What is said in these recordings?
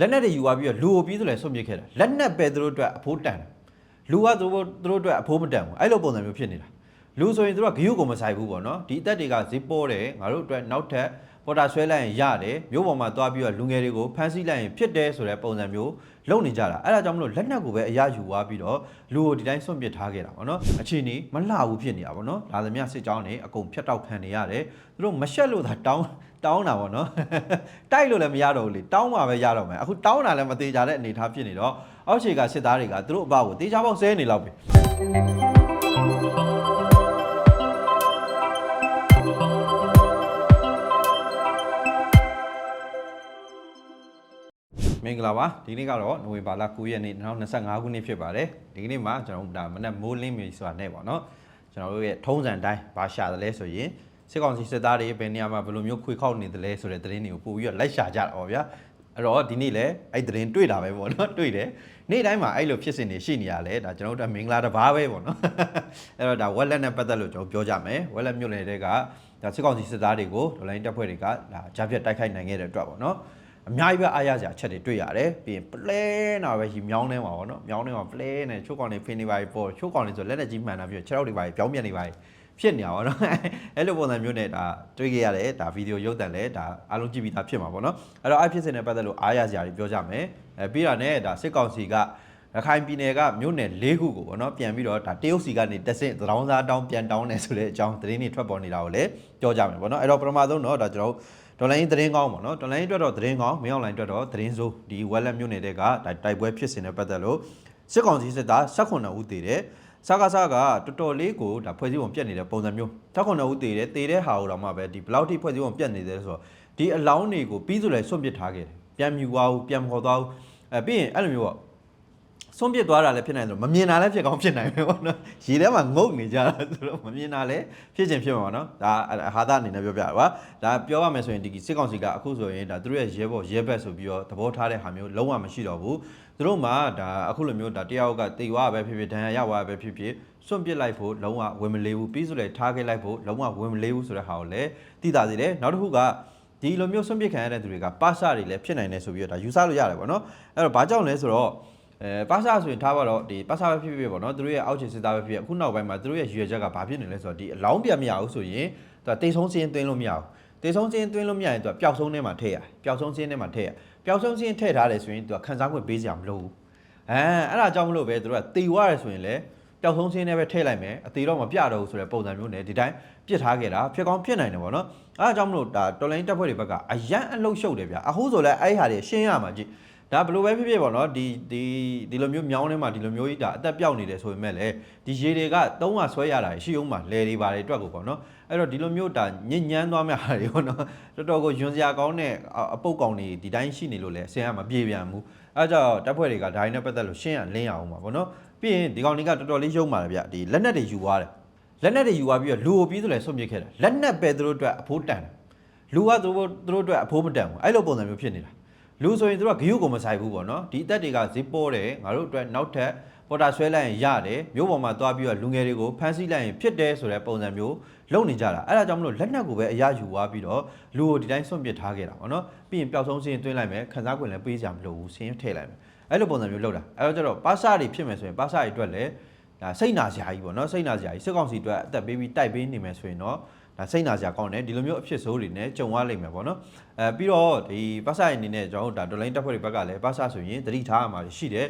လက်နက်တွေယူသွားပြီးတော့လူကိုပြီးဆိုလဲဆွန့်ပစ်ခဲ့တာလက်နက်ပဲသူတို့အတွက်အဖိုးတန်တယ်လူကသူတို့သူတို့အတွက်အဖိုးမတန်ဘူးအဲ့လိုပုံစံမျိုးဖြစ်နေတာလူဆိုရင်သူတို့ကဂယုကိုမဆိုင်ဘူးပေါ့နော်ဒီအသက်တွေကဈေးပေါ်တယ်ငါတို့အတွက်နောက်ထပ်ပေါ်တာဆွဲလိုက်ရင်ရတယ်မျိုးပေါ်မှာသွားပြီးတော့လူငယ်တွေကိုဖမ်းဆီးလိုက်ရင်ဖြစ်တယ်ဆိုတဲ့ပုံစံမျိုးလုပ်နေကြတာအဲ့ဒါကြောင့်မလို့လက်နက်ကိုပဲအရယူသွားပြီးတော့လူကိုဒီတိုင်းဆွန့်ပစ်ထားခဲ့တာပေါ့နော်အချိန်นี้မလှဘူးဖြစ်နေတာပေါ့နော်လာသမျှစစ်ကြောင်းတွေအကုန်ဖြတ်တောက်ခံနေရတယ်သူတို့မရှက်လို့သာတောင်း တောင်းတာပေါ့နော်တိုက်လို့လည်းမရတော့ဘူးလေတောင်းမှပဲရတော့မယ်အခုတောင်းတာလည်းမသေးကြတဲ့အနေအထားဖြစ်နေတော့အောက်ခြေကစစ်သားတွေကသူတို့အဘကိုတေချာပေါက်ဆဲနေလောက်ပြီမင်္ဂလာပါဒီနေ့ကတော့နိုဝင်ဘာလ9ရက်နေ့2025ခုနှစ်ဖြစ်ပါတယ်ဒီကနေ့မှာကျွန်တော်တို့ဒါမနက်မိုးလင်းပြီဆိုတာနဲ့ပေါ့နော်ကျွန်တော်တို့ရဲ့ထုံးစံတိုင်းဘာရှာတယ်လဲဆိုရင် စစ်ကောင်စီစစ်သားတွေဘယ်နေရာမှာဘယ်လိုမျိုးခွေခောက်နေတယ်လဲဆိုတဲ့သတင်းတွေကိုပို့ပြီးတော့လိုက်ရှာကြတာပေါ့ဗျာအဲ့တော့ဒီနေ့လည်းအဲ့သတင်းတွေ့တာပဲပေါ့နော်တွေ့တယ်နေ့တိုင်းမှာအဲ့လိုဖြစ်စဉ်တွေရှိနေရလဲဒါကျွန်တော်တို့ကမင်္ဂလာတစ်ပါးပဲပေါ့နော်အဲ့တော့ဒါဝက်လက်နဲ့ပတ်သက်လို့ကျွန်တော်ပြောကြမယ်ဝက်လက်မြို့နယ်တွေကဒါစစ်ကောင်စီစစ်သားတွေကိုဒေါ်လာရင်းတပ်ဖွဲ့တွေကဒါကြားဖြတ်တိုက်ခိုက်နိုင်ခဲ့တဲ့အတွက်ပေါ့နော်အများကြီးပဲအားရစရာအချက်တွေတွေ့ရတယ်ပြီးရင်ပလဲနာပဲဟီမြောင်းနေမှာပေါ့နော်မြောင်းနေမှာပလဲနေချိုးကောင်တွေဖင်နေပါပြီပေါ့ချိုးကောင်တွေဆိုလက်လက်ကြီးမှန်တာပြီးတော့ခြေထောက်တွေပါပြောင်းပြက်နေပါ ဖြစ်နေတာပေါ့နော်အဲ့လိုပုံစံမျိုးနဲ့ဒါတွေ့ခဲ့ရတယ်ဒါဗီဒီယိုရုပ်သံလဲဒါအားလုံးကြည့်ပြီးသားဖြစ်မှာပေါ့နော်အဲ့တော့အဖြစ်စဉ်နဲ့ပတ်သက်လို့အားရစရာတွေပြောကြမယ်အဲပြီးတာနဲ့ဒါစစ်ကောင်စီကရခိုင်ပြည်နယ်ကမြို့နယ်၄ခုကိုပေါ့နော်ပြန်ပြီးတော့ဒါတရုတ်စီကနေတက်ဆင့်သတောင်းစားတောင်းပြန်တောင်းနေဆိုတဲ့အကြောင်းသတင်းတွေထွက်ပေါ်နေတာကိုလည်းပြောကြမယ်ပေါ့နော်အဲ့တော့ပထမဆုံးတော့ဒါကျွန်တော်တို့ဒေါ်လာရင်းသတင်းကောင်းပေါ့နော်ဒေါ်လာရင်းအတွက်တော့သတင်းကောင်းမင်းအောင်လိုင်းအတွက်တော့သတင်းဆိုးဒီဝက်လက်မြို့နယ်တဲ့ကတိုက်ပွဲဖြစ်စဉ်နဲ့ပတ်သက်လို့စစ်ကောင်စီစစ်သား18ဦးတည်တယ် စကားစကားတော်တော်လေးကိုဒါဖွဲ့စည်းပုံပြတ်နေတဲ့ပုံစံမျိုး18ဦးတည်တယ်တည်တဲ့ဟာကိုတော့မှပဲဒီဘလောက်ထိဖွဲ့စည်းပုံပြတ်နေတယ်ဆိုတော့ဒီအလောင်းတွေကိုပြီးဆိုလဲဆွန့်ပစ်ထားခဲ့တယ်ပြန်မြူသွားဘူးပြန်ခေါ်သွားဘူးအဲပြီးရင်အဲ့လိုမျိုးပေါ့ စွန့်ပစ်သွားတာလည်းဖြစ်နိုင်တယ်မမြင်တာလည်းဖြစ်ကောင်းဖြစ်နိုင်ပဲပေါ့နော်ရေထဲမှာငုတ်နေကြတာဆိုတော့မမြင်တာလည်းဖြစ်ချင်ဖြစ်မှာပေါ့နော်ဒါဟာသာအနေနဲ့ပြောပြတာပါဒါပြောရမယ်ဆိုရင်ဒီစစ်ကောင်စီကအခုဆိုရင်ဒါသူတို့ရဲ့ရဲဘော်ရဲဘက်ဆိုပြီးတော့သဘောထားတဲ့ဟာမျိုးလုံးဝမရှိတော့ဘူးသူတို့မှဒါအခုလိုမျိုးဒါတယောက်ကတေဝါပဲဖြစ်ဖြစ်ဒဏ်ရာရဝါပဲဖြစ်ဖြစ်စွန့်ပစ်လိုက်ဖို့လုံးဝဝင်မလေးဘူးပြီးဆိုလည်းထားခဲ့လိုက်ဖို့လုံးဝဝင်မလေးဘူးဆိုတဲ့ဟာကိုလည်းသိတာစီတယ်နောက်တစ်ခုကဒီလိုမျိုးဆွန့်ပစ်ခံရတဲ့သူတွေကပါစတွေလည်းဖြစ်နိုင်တယ်ဆိုပြီးတော့ဒါယူဆလို့ရတယ်ပေါ့နော်အဲ့တော့ဘာကြောင့်လဲဆိုတော့ အဲပါစဆိုရင်ထားပါတော့ဒီပါစပဲဖြစ်ဖြစ်ပေါ့နော်သူတို့ရဲ့အောက်ခြေစစ်သားပဲဖြစ်ဖြစ်အခုနောက်ပိုင်းမှာသူတို့ရဲ့ရွေချက်ကဘာဖြစ်နေလဲဆိုတော့ဒီအလောင်းပြတ်မရဘူးဆိုရင်သူကတိတ်ဆုံးစင်းသွင်းလို့မရဘူးတိတ်ဆုံးစင်းသွင်းလို့မရရင်သူကပျောက်ဆုံးထဲမှာထည့်ရပျောက်ဆုံးစင်းထဲမှာထည့်ရပျောက်ဆုံးစင်းထည့်ထားတယ်ဆိုရင်သူကခန်းစားခွင့်ပေးစရာမလိုဘူးအဲအဲ့ဒါကြောင့်မလို့ပဲသူတို့ကတေဝရတယ်ဆိုရင်လည်းပျောက်ဆုံးစင်းထဲပဲထည့်လိုက်မယ်အသေးတော့မပြတော့ဘူးဆိုတဲ့ပုံစံမျိုးနဲ့ဒီတိုင်းပြစ်ထားခဲ့တာဖြစ်ကောင်းဖြစ်နိုင်တယ်ပေါ့နော်အဲဒါကြောင့်မလို့ဒါတော်လိုင်းတပ်ဖွဲ့တွေဘက်ကအရန်အလုတ်ရှုပ်တယ်ဗျအခုဆိုလဲအဲ့ဒီဟာတွေရှင်းရမှာကြည့် ဒါဘယ်လိုပဲဖြစ်ဖြစ်ပေါ့နော်ဒီဒီဒီလိုမျိုးမြောင်းထဲမှာဒီလိုမျိုးကြီးဒါအသက်ပြောက်နေတယ်ဆိုပေမဲ့လည်းဒီရေတွေက300ဆွဲရတာရှိအောင်မှာလဲတွေပါတယ်အတွက်ကိုပေါ့နော်အဲ့တော့ဒီလိုမျိုးဒါညဉ့်ညမ်းသွားမြတာတွေပေါ့နော်တော်တော်ကိုယွန်စရာကောင်းတဲ့အပုတ်ကောင်တွေဒီတိုင်းရှိနေလို့လဲဆင်ရမပြေပြန်ဘူးအဲကြောင့်တပ်ဖွဲ့တွေကဒါရင်းနဲ့ပတ်သက်လို့ရှင်းရလင်းရအောင်ပါပေါ့နော်ပြီးရင်ဒီကောင်တွေကတော်တော်လေးရုံမာတယ်ဗျဒီလက်နက်တွေယူသွားတယ်လက်နက်တွေယူသွားပြီးတော့လူကိုပြီးဆိုလဲဆွန့်ပစ်ခဲ့တာလက်နက်ပဲသူတို့အတွက်အဖိုးတန်တယ်လူကသူတို့သူတို့အတွက်အဖိုးမတန်ဘူးအဲ့လိုပုံစံမျိုးဖြစ်နေတာ လူဆိုရင်သူတို့ကဂယုကိုမဆိုင်ဘူးပေါ့နော်ဒီအသက်တွေကဈေးပေါ်တယ်ငါတို့အတွက်နောက်ထပ်ပေါ်တာဆွဲလိုက်ရင်ရတယ်မျိုးပေါ်မှာသွားပြီးတော့လူငယ်တွေကိုဖမ်းဆီးလိုက်ရင်ဖြစ်တယ်ဆိုတဲ့ပုံစံမျိုးလုပ်နေကြတာအဲ့ဒါကြောင့်မလို့လက်နက်ကိုပဲအရယူသွားပြီးတော့လူကိုဒီတိုင်းဆွန့်ပစ်ထားခဲ့တာပေါ့နော်ပြီးရင်ပျောက်ဆုံးစင်းသွင်းလိုက်မယ်ခန်းစားခွင့်လည်းပေးစရာမလိုဘူးစင်းထည့်လိုက်မယ်အဲ့လိုပုံစံမျိုးလုပ်တာအဲ့တော့ကျတော့ပါစာတွေဖြစ်မယ်ဆိုရင်ပါစာတွေအတွက်လည်းဒါစိတ်နာစရာကြီးပေါ့နော်စိတ်နာစရာကြီးစစ်ကောင်စီအတွက်အသက်ပေးပြီးတိုက်ပေးနေမယ်ဆိုရင်တော့ဒါ စိတ်နာစရာကောင်းတယ်ဒီလိုမျိုးအဖြစ်ဆိုးတွေနဲ့ကြုံရလိမ့်မယ်ပေါ့နော်အဲပြီးတော့ဒီပတ်စာရအနေနဲ့ကျွန်တော်တို့ဒါဒေါ်လိုင်းတပ်ဖွဲ့တွေဘက်ကလည်းပတ်စာဆိုရင်တတိထားရမှာရှိတယ်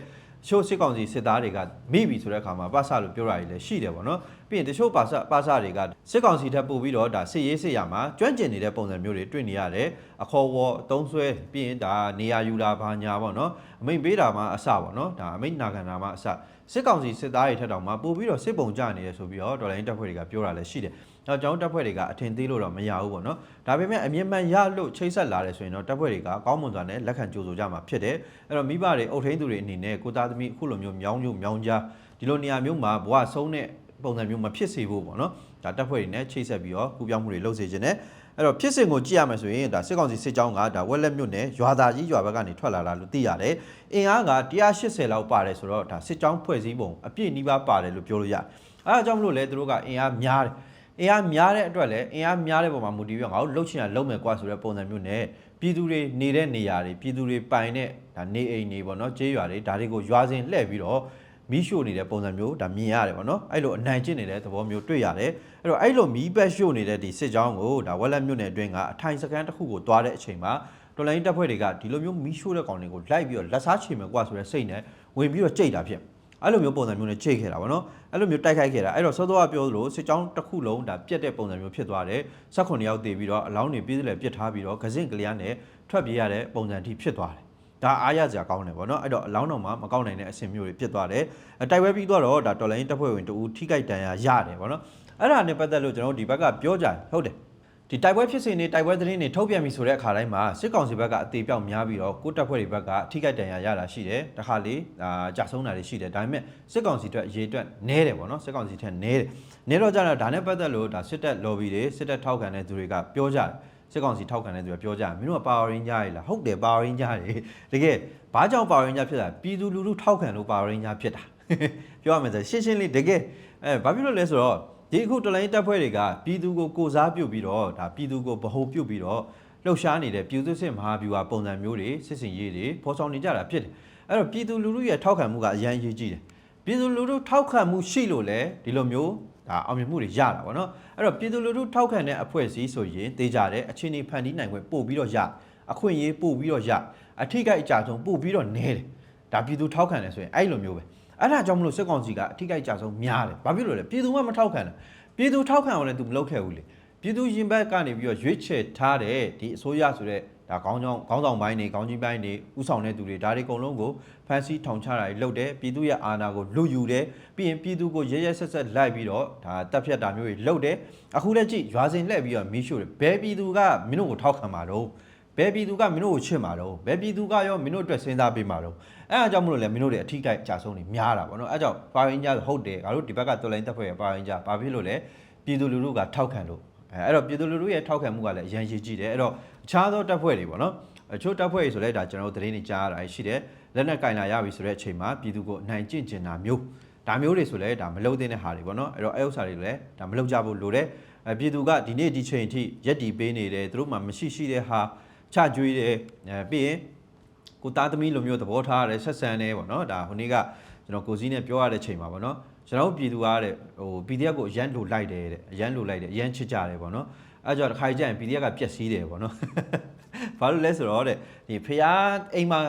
ချို့စစ်ကောင်စီစစ်သားတွေကမိပြီဆိုတဲ့အခါမှာပတ်စာလို့ပြောတာကြီးလည်းရှိတယ်ပေါ့နော်ပြီးရင်တချို့ပတ်စာပတ်စာတွေကစစ်ကောင်စီထက်ပို့ပြီးတော့ဒါစစ်ရေးစစ်ရမှာကျွမ်းကျင်နေတဲ့ပုံစံမျိုးတွေတွေ့နေရတယ်အခေါ်ဝေါ်အတုံးဆွဲပြီးရင်ဒါနေရာယူတာဘာညာပေါ့နော်အမိန်ပေးတာမှအစပေါ့နော်ဒါအမိန်နာခံတာမှအစစစ်ကောင်စီစစ်သားတွေထက်တောင်မှပို့ပြီးတော့စစ်ပုံကြနေရဆိုပြီးတော့ဒေါ်လာရင်းတပ်ဖွဲ့တွေကပြောတာလည်းရှိတယ်။ နောက်ကျောင်းတပ်ဖွဲ့တွေကအထင်သေးလို့တော့မရဘူးပေါ့နော်။ဒါပေမဲ့အမြင့်မှန်ရလို့ချိတ်ဆက်လာတယ်ဆိုရင်တော့တပ်ဖွဲ့တွေကကောင်းမွန်စွာနဲ့လက်ခံကြိုဆိုကြမှာဖြစ်တယ်။အဲ့တော့မိဘတွေအုပ်ထိန်းသူတွေအနေနဲ့ကိုသားသမီးအခုလိုမျိုးမြောင်းညို့မြောင်းကြားဒီလိုနေရာမျိုးမှာဘဝဆုံးတဲ့ပုံစံမျိုးမဖြစ်စေဖို့ပေါ့နော်။ဒါတပ်ဖွဲ့တွေနဲ့ချိတ်ဆက်ပြီးတော့ကူပြောင်းမှုတွေလုပ်စေခြင်းနဲ့အဲ့တော့ဖြစ်စဉ်ကိုကြည့်ရမယ်ဆိုရင်ဒါစစ်ကောင်စီစစ်ကြောင်းကဒါဝက်လက်မြို့နယ်ရွာသားကြီးရွာဘက်ကနေထွက်လာတာလို့သိရတယ်။အင်အားက180လောက်ပါတယ်ဆိုတော့ဒါစစ်ကြောင်းဖွဲ့စည်းပုံအပြည့်နှီးပါးပါတယ်လို့ပြောလို့ရတယ်။အဲဒါကြောင့်မလို့လဲသူတို့ကအင်အားများတယ်။ အင်အားများတဲ့အတွက်လည်းအင်အားများတဲ့ပုံမှာမူတည်ပြီးတော့ငါတို့လှုပ်ချင်တာလှုပ်မယ်ကွာဆိုတဲ့ပုံစံမျိုးနဲ့ပြည်သူတွေနေတဲ့နေရာတွေပြည်သူတွေပိုင်တဲ့ဒါနေအိမ်တွေပေါ့နော်ကျေးရွာတွေဒါတွေကိုရွာစဉ်လှည့်ပြီးတော့မီးရှို့နေတဲ့ပုံစံမျိုးဒါမြင်ရတယ်ပေါ့နော်အဲ့လိုအနိုင်ကျင့်နေတဲ့သဘောမျိုးတွေ့ရတယ်အဲ့တော့အဲ့လိုမီးပက်ရှို့နေတဲ့ဒီစစ်ကြောင်းကိုဒါဝက်လက်မြို့နယ်အတွင်းကအထိုင်စကန်တစ်ခုကိုတွားတဲ့အချိန်မှာတော်လိုင်းတပ်ဖွဲ့တွေကဒီလိုမျိုးမီးရှို့တဲ့ကောင်တွေကိုလိုက်ပြီးတော့လက်စားချေမယ်ကွာဆိုတဲ့စိတ်နဲ့ဝင်ပြီးတော့ကြိတ်တာဖြစ် အဲ့လိုမျိုးပုံစံမျိုးနဲ့ချိန်ခဲ့တာဗောနော်အဲ့လိုမျိုးတိုက်ခိုက်ခဲ့တာအဲ့တော့စောစောကပြောသလိုစစ်ကြောင်းတစ်ခုလုံးဒါပြက်တဲ့ပုံစံမျိုးဖြစ်သွားတယ်၁9ယောက်တည်ပြီးတော့အလောင်းတွေပြည်စလဲပြစ်ထားပြီးတော့ဂစင့်ကလျားနဲ့ထွက်ပြေးရတဲ့ပုံစံထိဖြစ်သွားတယ်ဒါအားရစရာကောင်းတယ်ဗောနော်အဲ့တော့အလောင်းတော်မှာမကောက်နိုင်တဲ့အဆင်မျိုးတွေဖြစ်သွားတယ်အတိုက်ပွဲပြီးတော့ဒါတော်လိုင်းတပ်ဖွဲ့ဝင်တူထိကြိုက်တန်ရာရတယ်ဗောနော်အဲ့ဒါနဲ့ပတ်သက်လို့ကျွန်တော်တို့ဒီဘက်ကပြောကြတယ်ဟုတ်တယ် ဒီတိုက်ပွဲဖြစ်စဉ်တွေတိုက်ပွဲသတင်းတွေထုတ်ပြန်ပြီဆိုတဲ့အခါတိုင်းမှာစစ်ကောင်စီဘက်ကအသေးပြောက်များပြီးတော့ကိုတပ်ဖွဲ့တွေဘက်ကထိခိုက်ဒဏ်ရာရတာရှိတယ်တခါလေအာကြာဆုံးတာတွေရှိတယ်ဒါပေမဲ့စစ်ကောင်စီအတွက်အရေးအတွက်နဲတယ်ပေါ့နော်စစ်ကောင်စီထက်နဲတယ်နဲတော့ကြတော့ဒါနဲ့ပတ်သက်လို့ဒါစစ်တပ် lobby တွေစစ်တပ်ထောက်ခံတဲ့သူတွေကပြောကြတယ်စစ်ကောင်စီထောက်ခံတဲ့သူတွေကပြောကြတယ်မင်းတို့က power ranger တွေလားဟုတ်တယ် power ranger တွေတကယ်ဘာကြောင့် power ranger ဖြစ်တာပြည်သူလူထုထောက်ခံလို့ power ranger ဖြစ်တာပြောရမယ်ဆိုရှင်းရှင်းလေးတကယ်အဲဘာဖြစ်လို့လဲဆိုတော့ ဒီအခုတလိုင်းတပ်ဖွဲ့တွေကပြည်သူကိုကိုစားပြုတ်ပြီးတော့ဒါပြည်သူကိုဗဟိုပြုတ်ပြီးတော့လှုပ်ရှားနေတဲ့ပြည်သူစစ်မဟာဗျူဟာပုံစံမျိုးတွေစစ်စင်ရေးတွေဖော်ဆောင်နေကြတာဖြစ်တယ်အဲ့တော့ပြည်သူလူထုရဲ့ထောက်ခံမှုကအရန်အရေးကြီးတယ်ပြည်သူလူထုထောက်ခံမှုရှိလို့လေဒီလိုမျိုးဒါအောင်မြင်မှုတွေရတာပေါ့နော်အဲ့တော့ပြည်သူလူထုထောက်ခံတဲ့အဖွဲ့အစည်းဆိုရင်တေးကြတယ်အခြေအနေဖန်တီးနိုင်ခွင့်ပို့ပြီးတော့ရအခွင့်အရေးပို့ပြီးတော့ရအထိကိအကြဆုံးပို့ပြီးတော့နဲတယ်ဒါပြည်သူထောက်ခံတယ်ဆိုရင်အဲ့လိုမျိုးပဲ အဲ့ဒါကြောင့်မလို့စစ်ကောင်စီကအထိကိကြဆုံးများတယ်။ဘာဖြစ်လို့လဲပြည်သူကမထောက်ခံတာ။ပြည်သူထောက်ခံအောင်လည်းသူမလုပ်ခဲ့ဘူးလေ။ပြည်သူရင်ဘက်ကနေပြီးတော့ရွေးချယ်ထားတဲ့ဒီအစိုးရဆိုတဲ့ဒါခေါင်းဆောင်ခေါင်းဆောင်ပိုင်းတွေခေါင်းကြီးပိုင်းတွေဥဆောင်တဲ့သူတွေဒါတွေအကုန်လုံးကိုဖန်ဆီးထောင်ချတာတွေလုပ်တယ်။ပြည်သူရဲ့အာဏာကိုလွတ်ယူတယ်။ပြီးရင်ပြည်သူကိုရဲရဲဆက်ဆက်လိုက်ပြီးတော့ဒါတပ်ဖြတ်တာမျိုးတွေလုပ်တယ်။အခုလည်းကြည့်ရွာစဉ်လှည့်ပြီးတော့မီးရှို့တယ်။ဘယ်ပြည်သူကမင်းတို့ကိုထောက်ခံမှာတော့ ဘယ်ပြည်သူကမင်းတို့ကိုချစ်မှာတော့ဘယ်ပြည်သူကရောမင်းတို့အတွက်စဉ်းစားပေးမှာတော့အဲအားကြောင့်မလို့လဲမင်းတို့တွေအထီးကိုက်အကြဆုံးနေများတာပေါ့နော်အဲကြောင့်ပါရင်ကြဟုတ်တယ်ငါတို့ဒီဘက်ကတော်လိုင်းတက်ဖွဲ့ရပါရင်ကြဘာဖြစ်လို့လဲပြည်သူလူထုကထောက်ခံလို့အဲအဲ့တော့ပြည်သူလူထုရဲ့ထောက်ခံမှုကလည်းအရင်ရည်ကြည့်တယ်အဲ့တော့အခြားသောတပ်ဖွဲ့တွေပေါ့နော်အချို့တပ်ဖွဲ့တွေဆိုလဲဒါကျွန်တော်တို့သတင်းတွေကြားရတာရှိတယ်လက်နက်ကင်လာရပြီဆိုတဲ့အချိန်မှာပြည်သူကိုအနိုင်ကျင့်ကျင်တာမျိုးဒါမျိုးတွေဆိုလဲဒါမလုံတဲ့ဟာတွေပေါ့နော်အဲ့တော့အဲဥစ္စာတွေလည်းဒါမလုံကြဘူးလို့တယ်အဲပြည်သူကဒီနေ့ဒီချိန်ထိရက်တီပေးနေတယ်သူတို့မှမရှိရှိတဲ့ဟာ ချကြွေးတယ်အဲပြီးရင်ကိုသားသမီးလိုမျိုးသဘောထားရတယ်ဆက်ဆံတယ်ပေါ့နော်ဒါဟိုနေ့ကကျွန်တော်ကိုစည်းနဲ့ပြောရတဲ့ချိန်မှာပေါ့နော်ကျွန်တော်တို့ပြည်သူကတဲ့ဟို PDF ကိုအရန်လိုလိုက်တယ်တဲ့အရန်လိုလိုက်တယ်အရန်ချစ်ကြတယ်ပေါ့နော်အဲကြောင့်တစ်ခါကြရင် PDF ကပြက်စီးတယ်ပေါ့နော်ဘာလို့လဲဆိုတော့တဲ့ဒီဖျားအိမ်မှာ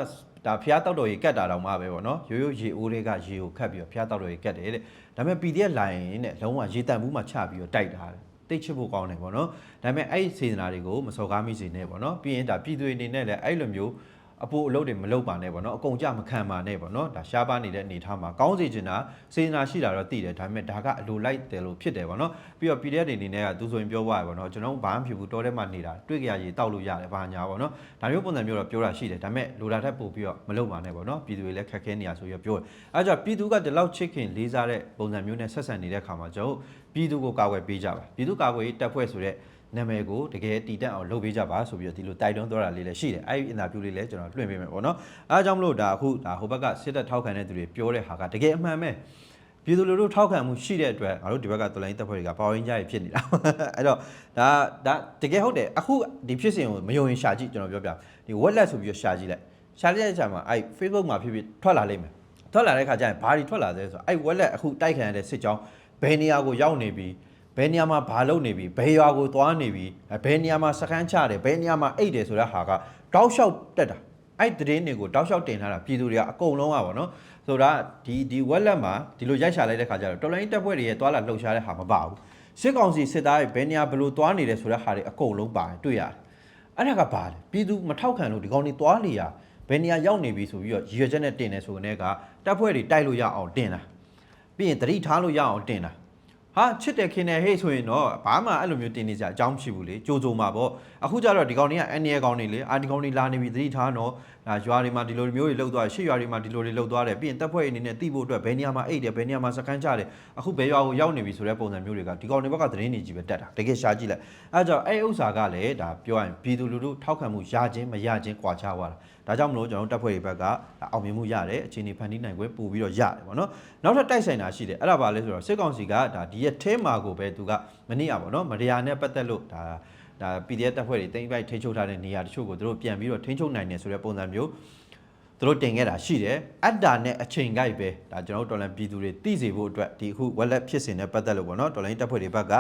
ဒါဖျားတောက်တော်ရေကတ်တာတောင်မှပဲပေါ့နော်ရိုးရိုးရေအိုးတွေကရေကိုခတ်ပြီးတော့ဖျားတောက်တော်ရေကတ်တယ်တဲ့ဒါပေမဲ့ PDF လိုင်းနဲ့လုံးဝရေတန်ဘူးမှချပြီးတော့တိုက်တာတဲ့တိ တ်ချစ်ဖို့ကောင်းတယ်ပေါ့နော်ဒါပေမဲ့အဲ့ဒီစေတနာတွေကိုမစော်ကားမိစေနဲ့ပေါ့နော်ပြီးရင်ဒါပြည်သူတွေအနေနဲ့လည်းအဲ့လိုမျိုး အပိုအလုပ်တွေမလုပ်ပါနဲ့ပေါ့နော်အကုန်ကြမခံပါနဲ့ပေါ့နော်ဒါရှားပါနေတဲ့အနေထားမှာကောင်းစေချင်တာစေနာရှိတာတော့သိတယ်ဒါပေမဲ့ဒါကအလိုလိုက်တယ်လို့ဖြစ်တယ်ပေါ့နော်ပြီးတော့ PDF တွေအနေနဲ့ကသူဆိုရင်ပြောပါရပေါ့နော်ကျွန်တော်ဘာမှဖြစ်ဘူးတော်ထဲမှာနေတာတွေ့ကြရရေးတောက်လို့ရတယ်ဘာညာပေါ့နော်ဒါမျိုးပုံစံမျိုးတော့ပြောတာရှိတယ်ဒါပေမဲ့လိုတာထက်ပိုပြီးတော့မလုပ်ပါနဲ့ပေါ့နော်ပြည်သူတွေလည်းခက်ခဲနေရဆိုရပြောတယ်အဲကြောင့်ပြည်သူကဒီလောက်ချစ်ခင်လေးစားတဲ့ပုံစံမျိုးနဲ့ဆက်ဆံနေတဲ့အခါမှာကျွန်တော်ပြည်သူကိုကာကွယ်ပေးကြပါပြည်သူကာကွယ်ရေးတပ်ဖွဲ့ဆိုတဲ့ နာမည်ကိုတကယ်တည်တက်အောင်လုပ်ပေးကြပါဆိုပြီးတော့ဒီလိုတိုက်တွန်းသွားတာလေးလည်းရှိတယ်အဲ့ဒီအင်တာဗျူးလေးလည်းကျွန်တော်လွှင့်ပေးမယ်ပေါ့နော်အဲအကြောင်းမလို့ဒါအခုဒါဟိုဘက်ကစစ်တပ်ထောက်ခံတဲ့သူတွေပြောတဲ့ဟာကတကယ်အမှန်ပဲပြည်သူလူထုထောက်ခံမှုရှိတဲ့အတွက်ငါတို့ဒီဘက်ကတော်လိုင်းတပ်ဖွဲ့တွေကပါဝင်ကြရဖြစ်နေတာအဲ့တော့ဒါဒါတကယ်ဟုတ်တယ်အခုဒီဖြစ်စဉ်ကိုမယုံရင်ရှာကြည့်ကျွန်တော်ပြောပြဒီ wallet ဆိုပြီးတော့ရှာကြည့်လိုက်ရှာကြည့်တဲ့အခါမှာအဲ့ Facebook မှာဖြစ်ဖြစ်ထွက်လာလိမ့်မယ်ထွက်လာတဲ့အခါကျရင်ဘာတွေထွက်လာသလဲဆိုတော့အဲ့ wallet အခုတိုက်ခံရတဲ့စစ်ကြောင်းဘယ်နေရာကိုရောက်နေပြီး ဘယ်နေရာမှာဘာလုပ်နေပြီဘယ်ရွာကိုသွားနေပြီအဲဘယ်နေရာမှာစခန်းချတယ်ဘယ်နေရာမှာအိတ်တယ်ဆိုတဲ့ဟာကတောက်လျှောက်တက်တာအဲ့ဒီသတင်းတွေကိုတောက်လျှောက်တင်ထားတာပြည်သူတွေကအကုန်လုံးอ่ะဗောနော်ဆိုတော့ဒီဒီဝက်လက်မှာဒီလိုရိုက်ရှာလိုက်တဲ့ခါကျတော့တော်လိုင်းတက်ဖွဲ့တွေရဲ့တွာလာလှုပ်ရှားတဲ့ဟာမပါဘူးစစ်ကောင်စီစစ်သားတွေဘယ်နေရာဘယ်လိုတွားနေတယ်ဆိုတဲ့ဟာတွေအကုန်လုံးပါတယ်တွေ့ရတယ်အဲ့ဒါကဘာလဲပြည်သူမထောက်ခံလို့ဒီကောင်တွေတွားနေရဘယ်နေရာရောက်နေပြီဆိုပြီးတော့ရည်ရွယ်ချက်နဲ့တင်တယ်ဆိုတဲ့ကတက်ဖွဲ့တွေတိုက်လို့ရအောင်တင်တာပြီးရင်တတိထားလို့ရအောင်တင်တာ ဟာချစ်တယ်ခင်တယ်ဟေ့ဆိုရင်တော့ဘာမှအဲ့လိုမျိုးတင်နေကြအကြောင်းမရှိဘူးလေကြိုးကြိုမှာပေါ့အခုကျတော့ဒီကောင်တွေကအန်နီယကောင်တွေလေအာဒီကောင်တွေလာနေပြီသတိထားတော့ဒါရွာတွေမှာဒီလိုမျိုးတွေလှုပ်သွားရှေ့ရွာတွေမှာဒီလိုတွေလှုပ်သွားတယ်ပြီးရင်တပ်ဖွဲ့အနေနဲ့တိဖို့အတွက်ဘယ်နေရာမှာအိတ်တယ်ဘယ်နေရာမှာစကန်ချတယ်အခုဘယ်ရွာကိုရောက်နေပြီဆိုတဲ့ပုံစံမျိုးတွေကဒီကောင်တွေဘက်ကသတင်းတွေကြီးပဲတက်တာတကယ်ရှာကြည့်လိုက်အဲကြောင့်အဲ့ဥစ္စာကလည်းဒါပြောရရင်ပြည်သူလူထုထောက်ခံမှုရခြင်းမရခြင်းကွာခြားသွားတာဒါကြောင့်မလို့ကျွန်တော်တို့တပ်ဖွဲ့တွေဘက်ကအောင်မြင်မှုရတယ်အခြေအနေဖန်တီးနိုင်ခွင့်ပို့ပြီးတော့ရတယ်ပေါ့နော်နောက်ထပ်တိုက်ဆိုင်တာရှိတယ်အဲ့ဒါပါလဲဆိုတော့စစ်ကောင်စီကဒါဒီရဲ့အဲမှာကိုပဲသူကမနေ့อ่ะပေါ့နော်မရယာနဲ့ပတ်သက်လို့ဒါ ဒါဒါ PDF တပ်ဖွဲ့တွေတင်ပိုက်ထိန်းချုပ်ထားတဲ့နေရာတချို့ကိုသူတို့ပြန်ပြီးတော့ထိန်းချုပ်နိုင်တယ်ဆိုတဲ့ပုံစံမျိုးသူတို့တင်ခဲ့တာရှိတယ်အတ္တာနဲ့အချိန်ကိုက်ပဲဒါကျွန်တော်တို့တော်လန်ပြည်သူတွေသိစေဖို့အတွက်ဒီအခုဝက်လက်ဖြစ်စဉ်နဲ့ပတ်သက်လို့ပေါ့နော်တော်လန်တပ်ဖွဲ့တွေဘက်က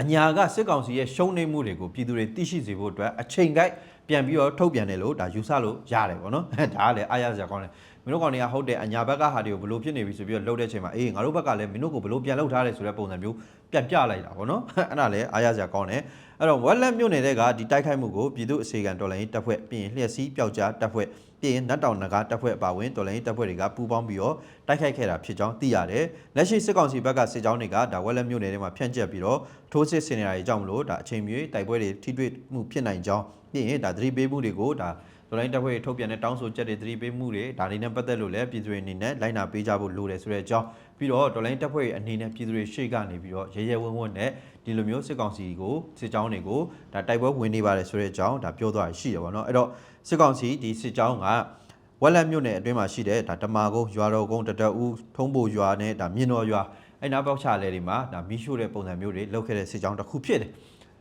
အညာကစစ်ကောင်စီရဲ့ရှုံးနိမ့်မှုတွေကိုပြည်သူတွေသိရှိစေဖို့အတွက်အချိန်ကိုက်ပြန်ပြီးတော့ထုတ်ပြန်တယ်လို့ဒါယူဆလို့ရတယ်ပေါ့နော်ဒါကလည်းအားရစရာကောင်းတယ် မင်းတို့ကောင်တွေကဟုတ်တယ်အညာဘက်ကဟာတွေကိုဘလို့ဖြစ်နေပြီဆိုပြီးတော့လှုပ်တဲ့အချိန်မှာအေးငါတို့ဘက်ကလည်းမင်းတို့ကိုဘလို့ပြန်လှုပ်ထားတယ်ဆိုတဲ့ပုံစံမျိုးပြန်ပြလိုက်တာပေါ့နော်အဲ့ဒါလည်းအားရစရာကောင်းတယ်အဲ့တော့ဝက်လက်မြို့နယ်တဲ့ကဒီတိုက်ခိုက်မှုကိုပြည်သူ့အစေခံတော်လိုင်းတပ်ဖွဲ့ပြီးရင်လျှက်စီးပျောက်ကြားတပ်ဖွဲ့ပြီးရင်နတ်တောင်နဂါတပ်ဖွဲ့အပါအဝင်တော်လိုင်းတပ်ဖွဲ့တွေကပူးပေါင်းပြီးတော့တိုက်ခိုက်ခဲ့တာဖြစ်ကြောင်းသိရတယ်လက်ရှိစစ်ကောင်စီဘက်ကစစ်ကြောင်းတွေကဒါဝက်လက်မြို့နယ်ထဲမှာဖြန့်ကျက်ပြီးတော့ထိုးစစ်ဆင်နေတာတွေကြောင့်မလို့ဒါအချိန်မြေတိုက်ပွဲတွေထိတွေ့မှုဖြစ်နိုင်ကြောင်းပြီးရင်ဒါသတိပေးမှုတွေကိုဒါ တော်လိုင်းတပ်ဖွဲ့တွေထုတ်ပြန်တဲ့တောင်းဆိုချက်တွေသတိပေးမှုတွေဒါတွေနဲ့ပတ်သက်လို့လည်းပြည်သူတွေအနေနဲ့လိုက်နာပေးကြဖို့လိုတယ်ဆိုတဲ့အကြောင်းပြီးတော့တော်လိုင်းတပ်ဖွဲ့တွေအနေနဲ့ပြည်သူတွေရှေ့ကနေပြီးတော့ရဲရဲဝံ့ဝံ့နဲ့ဒီလိုမျိုးစစ်ကောင်စီကိုစစ်ကြောင်းတွေကိုဒါတိုက်ပွဲဝင်နေပါတယ်ဆိုတဲ့အကြောင်းဒါပြောသွားရရှိတယ်ပေါ့နော်အဲ့တော့စစ်ကောင်စီဒီစစ်ကြောင်းကဝက်လက်မြို့နယ်အတွင်းမှာရှိတဲ့ဒါတမာကုန်းရွာတော်ကုန်းတတဦးထုံးပိုရွာနဲ့ဒါမြင်းတော်ရွာအဲ့နားပေါက်ချလဲတွေမှာဒါမီးရှို့တဲ့ပုံစံမျိုးတွေလုပ်ခဲ့တဲ့စစ်ကြောင်းတစ်ခုဖြစ်တယ်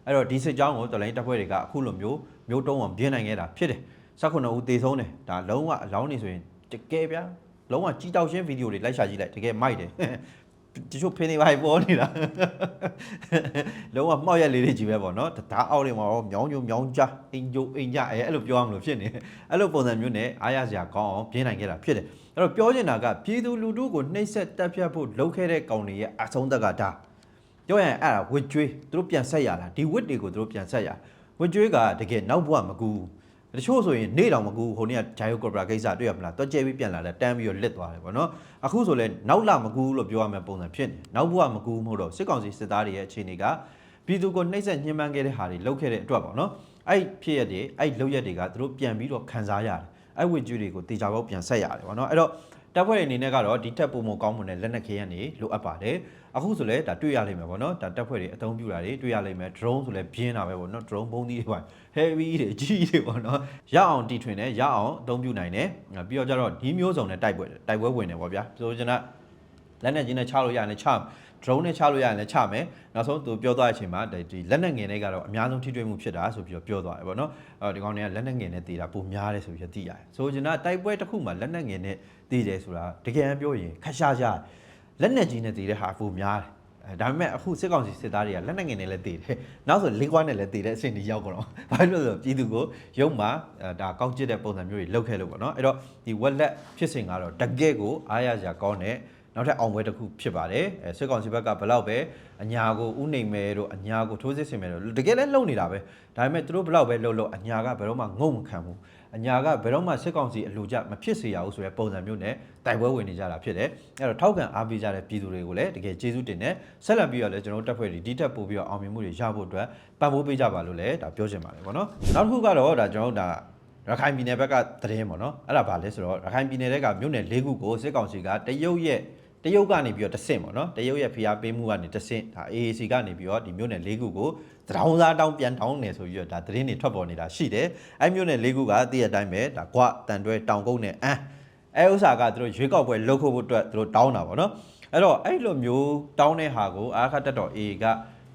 အဲ့တော့ဒီစစ်ကြောင်းကိုတော်လိုင်းတပ်ဖွဲ့တွေကအခုလိုမျိုးမျိုးတုံးအောင်ပြင်းနိုင်ခဲ့တာဖြစ်တယ် 19ဦးတေဆုံးတယ်ဒါလုံးဝအလောင်းနေဆိုရင်တကယ်ဗျာလုံးဝကြီးတောက်ရှင်းဗီဒီယိုတွေလိုက်ရှာကြည့်လိုက်တကယ်မိုက်တယ်တချို့ဖင်းနေပါပေါ်နေတာလုံးဝမှောက်ရက်လေးတွေကြီးပဲပေါ့နော်ဒါအောက်တွေမှာတော့မြောင်းညိုမြောင်းကြအင်ဂျိုအင်ကြအဲအဲ့လိုပြောရမလို့ဖြစ်နေအဲ့လိုပုံစံမျိုးနဲ့အားရစရာကောင်းအောင်ပြင်းနိုင်ခဲ့တာဖြစ်တယ်အဲ့တော့ပြောချင်တာကပြည်သူလူထုကိုနှိပ်စက်တက်ဖြတ်ဖို့လုပ်ခဲ့တဲ့ကောင်တွေရဲ့အဆုံးသက်ကဒါပြောရရင်အဲ့ဒါဝစ်ကျွေးသူတို့ပြန်ဆက်ရတာဒီဝစ်တွေကိုသူတို့ပြန်ဆက်ရဝစ်ကျွေးကတကယ်နောက်ဘဝမကူဘူး တချို့ဆိုရင်နေတောင်မကူဟိုနေ့ကဂျိုင်ယိုကော်ပရာကိစ္စတွေ့ရမလားတွက်ကျဲပြီးပြန်လာတယ်တန်းပြီးတော့လစ်သွားတယ်ပေါ့နော်အခုဆိုလဲနောက်လာမကူလို့ပြောရမယ့်ပုံစံဖြစ်နေနောက်ဘဝမကူမဟုတ်တော့စစ်ကောင်စီစစ်သားတွေရဲ့အခြေအနေကပြည်သူကိုနှိမ့်ဆက်ညှဉ်းပန်းခဲ့တဲ့ဟာတွေလုပ်ခဲ့တဲ့အတွက်ပေါ့နော်အဲ့ဖြစ်ရတဲ့အဲ့လုပ်ရက်တွေကသူတို့ပြန်ပြီးတော့ခံစားရတယ်အဲ့ဝစ်ကျွေးတွေကိုတေချာပေါက်ပြန်ဆက်ရတယ်ပေါ့နော်အဲ့တော့ တပ်ဖွဲ့တွေအနေနဲ့ကတော့ဒီထက်ပုံမကောင်းမွန်တဲ့လက်နက်ခဲယမ်းတွေလိုအပ်ပါတယ်အခုဆိုလဲဒါတွေ့ရလိမ့်မယ်ပေါ့နော်ဒါတပ်ဖွဲ့တွေအသုံးပြုတာတွေတွေ့ရလိမ့်မယ် drone ဆိုလဲပြင်းတာပဲပေါ့နော် drone ဘုံသီးတွေပါ heavy တွေအကြီးတွေပေါ့နော်ရအောင်တီထွင်တယ်ရအောင်အသုံးပြုနိုင်တယ်ပြီးတော့ကျတော့ဒီမျိုးစုံနဲ့တိုက်ပွဲတိုက်ပွဲဝင်တယ်ပေါ့ဗျာဆိုချင်တာလက်နက်ကြီးနဲ့ချလို့ရရင်လည်းချ drone နဲ့ချလို့ရရင်လည်းချမယ်နောက်ဆုံးသူပြောသွားတဲ့အချိန်မှာဒီလက်နက်ငယ်တွေကတော့အများဆုံးထိတွေ့မှုဖြစ်တာဆိုပြီးတော့ပြောသွားတယ်ပေါ့နော်အဲဒီကောင်တွေကလက်နက်ငယ်နဲ့တည်တာပုံများတယ်ဆိုပြီးတော့သိရတယ်ဆိုချင်တာတိုက်ပွဲတစ်ခုမှာလက်နက်ငယ်နဲ့တည်တယ်ဆိုတာတကယ်ပြောရင်ခက်ရှားရှားလက်နက်ကြီးနဲ့တည်တဲ့ဟာပုံများတယ်အဲဒါပေမဲ့အခုစစ်ကောင်စီစစ်သားတွေကလက်နက်ငယ်နဲ့လည်းတည်တယ်နောက်ဆိုလေးကွာနဲ့လည်းတည်တဲ့အဆင့်ကြီးရောက်ကြတော့ဘာလို့လဲဆိုတော့ပြည်သူကိုရုံမှာအဲဒါကောင်းကျစ်တဲ့ပုံစံမျိုးတွေလုပ်ခဲ့လို့ပေါ့နော်အဲ့တော့ဒီဝက်လက်ဖြစ်စဉ်ကတော့တကယ့်ကိုအားရစရာကောင်းတဲ့ နောက်ထပ်အောင်ပွဲတစ်ခုဖြစ်ပါတယ်အဲစစ်ကောင်စီဘက်ကဘလောက်ပဲအညာကိုဥနိုင်မယ်တို့အညာကိုထိုးစစ်ဆင်မယ်တို့တကယ်လည်းလုံနေတာပဲဒါပေမဲ့သူတို့ဘလောက်ပဲလုံလို့အညာကဘယ်တော့မှငုံမခံဘူးအညာကဘယ်တော့မှစစ်ကောင်စီအလူကြမဖြစ်စေရဘူးဆိုတဲ့ပုံစံမျိုးနဲ့တိုက်ပွဲဝင်နေကြတာဖြစ်တယ်အဲ့တော့ထောက်ခံအားပေးကြတဲ့ပြည်သူတွေကိုလည်းတကယ်ကျေးဇူးတင်တယ်ဆက်လက်ပြီးတော့လည်းကျွန်တော်တို့တပ်ဖွဲ့တွေဒီတက်ပို့ပြီးတော့အောင်မြင်မှုတွေရဖို့အတွက်ပံ့ပိုးပေးကြပါလို့လည်းဒါပြောချင်ပါတယ်ပေါ့နော်နောက်တစ်ခုကတော့ဒါကျွန်တော်တို့ဒါရခိုင်ပြည်နယ်ဘက်ကသတင်းပေါ့နော်အဲ့ဒါဘာလဲဆိုတော့ရခိုင်ပြည်နယ်ကမြို့နယ်၄ခုကိုစစ်ကောင်စီကတရုတ်ရဲ့ တရုတ်ကနေပြီးတော့တဆင့်ပေါ့နော်တရုတ်ရဲ့ဖိအားပေးမှုကနေတဆင့်ဒါ AAC ကနေပြီးတော့ဒီမြို့နယ်၄ခုကိုသတောင်းစားတောင်းပြန်တောင်းနေဆိုပြီးတော့ဒါသတင်းတွေထွက်ပေါ်နေတာရှိတယ်အဲ့မြို့နယ်၄ခုကတည့်ရတိုင်းပဲဒါကွတန်တွဲတောင်ကုန်းနဲ့အန်းအဲဥစ္စာကသူတို့ရွေးကောက်ပွဲလုပ်ဖို့အတွက်သူတို့တောင်းတာပေါ့နော်အဲ့တော့အဲ့လိုမျိုးတောင်းတဲ့ဟာကိုအာခတ်တက်တော် AA က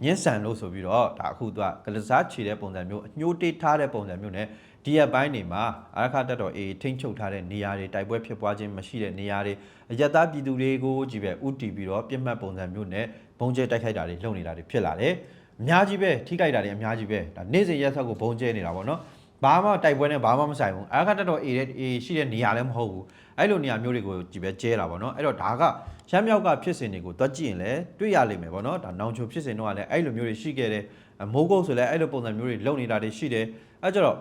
ညှင်းဆန်လို့ဆိုပြီးတော့ဒါအခုသူကကလစားခြေတဲ့ပုံစံမျိုးအညှိုးတေးထားတဲ့ပုံစံမျိုးနဲ့ ဒီရက်ပိုင်းတွေမှာအာရခတက်တော်အေးထိမ့်ချုပ်ထားတဲ့နေရာတွေတိုက်ပွဲဖြစ်ပွားခြင်းမရှိတဲ့နေရာတွေအယက်သားပြည်သူတွေကိုကြည့်ပဲဥတီပြီးတော့ပြစ်မှတ်ပုံစံမျိုးနဲ့ဘုံကျဲတိုက်ခိုက်တာတွေလုပ်နေတာတွေဖြစ်လာတယ်။အများကြီးပဲထိခိုက်တာတွေအများကြီးပဲဒါနေ့စဉ်ရက်ဆက်ကိုဘုံကျဲနေတာပေါ့နော်။ဘာမှတိုက်ပွဲနဲ့ဘာမှမဆိုင်ဘူးအာရခတက်တော်အေးတဲ့အေးရှိတဲ့နေရာလည်းမဟုတ်ဘူး။အဲ့လိုနေရာမျိုးတွေကိုကြည့်ပဲကျဲတာပေါ့နော်။အဲ့တော့ဒါကရှမ်းမြောက်ကဖြစ်စဉ်တွေကိုတွက်ကြည့်ရင်လည်းတွေ့ရလိမ့်မယ်ပေါ့နော်။ဒါနောင်ချိုဖြစ်စဉ်တော့လည်းအဲ့လိုမျိုးတွေရှိခဲ့တယ်။မိုးကုတ်ဆိုလည်းအဲ့လိုပုံစံမျိုးတွေလုပ်နေတာတွေရှိတယ်။အဲ့ကြတော့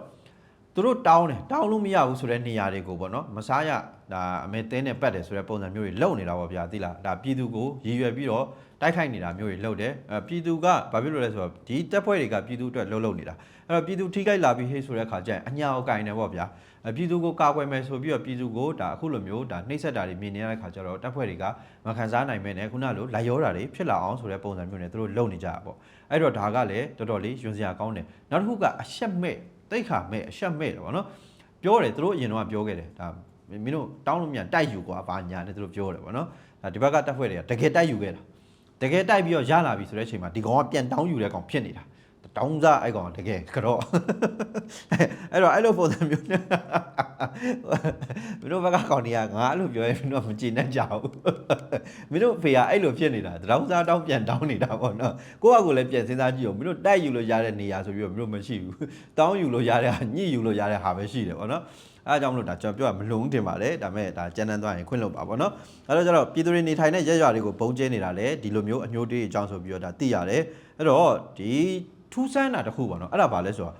သူတို့တောင်းတယ်တောင်းလို့မရဘူးဆိုတဲ့နေရာတွေကိုပေါ့နော်မစားရဒါအမေတင်းနဲ့ပတ်တယ်ဆိုတဲ့ပုံစံမျိုးတွေလုပ်နေတာပေါ့ဗျာသိလားဒါပြည်သူကိုရည်ရွယ်ပြီးတော့တိုက်ခိုက်နေတာမျိုးတွေလုပ်တယ်အဲပြည်သူကဘာဖြစ်လို့လဲဆိုတော့ဒီတပ်ဖွဲ့တွေကပြည်သူအတွက်လှုပ်လှုပ်နေတာအဲ့တော့ပြည်သူထိခိုက်လာပြီးဟေးဆိုတဲ့ခါကျရင်အညာကိုကင်တယ်ပေါ့ဗျာအဲပြည်သူကိုကာကွယ်မယ်ဆိုပြီးတော့ပြည်သူကိုဒါအခုလိုမျိုးဒါနှိမ့်ဆက်တာတွေမြင်နေရတဲ့ခါကျတော့တပ်ဖွဲ့တွေကမခံစားနိုင်မဲ့နဲ့ခုနလိုလိုက်ရောတာတွေဖြစ်လာအောင်ဆိုတဲ့ပုံစံမျိုးနဲ့သူတို့လုပ်နေကြတာပေါ့အဲ့တော့ဒါကလည်းတော်တော်လေးယွန်စရာကောင်းတယ်နောက်တစ်ခုကအရှက်မဲ့ တိတ်ခါမဲ့အရှက်မဲ့တယ်ဗောနော်ပြောတယ်သူတို့အရင်တော့ပြောခဲ့တယ်ဒါမင်းတို့တောင်းလို့မြန်တိုက်ယူကွာဘာညာနဲ့သူတို့ပြောတယ်ဗောနော်ဒါဒီဘက်ကတက်ဖွဲ့တွေကတကယ်တိုက်ယူခဲ့တာတကယ်တိုက်ပြီးတော့ရလာပြီဆိုတဲ့အချိန်မှာဒီကောင်ကပြန်တောင်းယူတဲ့ကောင်ဖြစ်နေတာ တောင်းစားအဲ့ကောင်တကယ်ကတော့အဲ့တော့အဲ့လိုပုံစံမျိုးနဲ့မင်းတို့ဘက်ကကောင်တွေကငါအဲ့လိုပြောရင်မင်းတို့ကမကြည်နဲ့ကြဘူးမင်းတို့ဖေကအဲ့လိုဖြစ်နေတာတောင်းစားတောင်းပြန်တောင်းနေတာပေါ့နော်ကိုယ့်အကူလည်းပြန်စဉ်းစားကြည့်အောင်မင်းတို့တိုက်ယူလို့ရတဲ့နေရာဆိုပြီးတော့မင်းတို့မရှိဘူးတောင်းယူလို့ရတဲ့ဟာညှိယူလို့ရတဲ့ဟာပဲရှိတယ်ပေါ့နော်အဲအကြောင်းမလို့ဒါကျွန်တော်ပြောရမလုံးတင်ပါလေဒါပေမဲ့ဒါကျန်တန်းသွားရင်ခွင့်လို့ပါပေါ့နော်အဲ့တော့ကျတော့ပြည်သူတွေနေထိုင်တဲ့ရက်ရွာတွေကိုပုံကျဲနေတာလေဒီလိုမျိုးအညိုးတေးအကြောင်းဆိုပြီးတော့ဒါသိရတယ်အဲ့တော့ဒီ ထူးဆန်းတာတစ်ခုပေါ့နော်အဲ့ဒါဘာလဲဆိုတော့